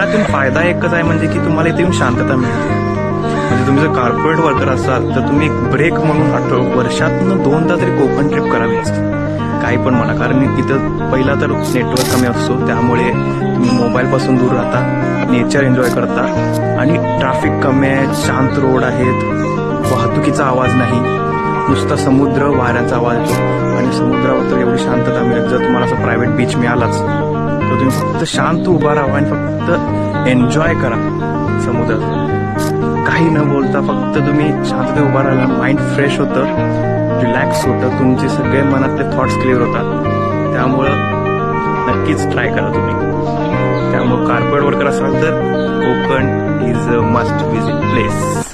इथून फायदा एकच आहे म्हणजे की तुम्हाला इथे येऊन शांतता मिळते. म्हणजे तुम्ही जर कॉर्पोरेट वर्कर असाल तर तुम्ही एक ब्रेक म्हणून आठव वर्षातनं दोनदा तरी कोकण ट्रिप करावी असते काही पण म्हणा कारण इथं पहिला तर नेटवर्क कमी असतो. त्यामुळे तुम्ही मोबाईलपासून दूर राहता नेचर एन्जॉय करता. आणि ट्रॅफिक कमी आहे शांत रोड आहेत. वाहतुकीचा आवाज नाही. नुसता समुद्र वाऱ्याचा आवाज. येतो आणि समुद्रावर तर एवढी शांतता मिळेल जर तुम्हाला असं प्रायव्हेट बीच मिळालाच तर तुम्ही फक्त शांत उभा राहा आणि फक्त एन्जॉय करा. समुद्र. काही न बोलता फक्त तुम्ही शांततेत उभा राहिला माइंड फ्रेश होतं रिलॅक्स होतं तुमचे सगळे मनातले थॉट्स क्लिअर होतात. त्यामुळं नक्कीच ट्राय करा तुम्ही. त्यामुळं कार्पेट वर्कर असाल तर Konkan is a must visit place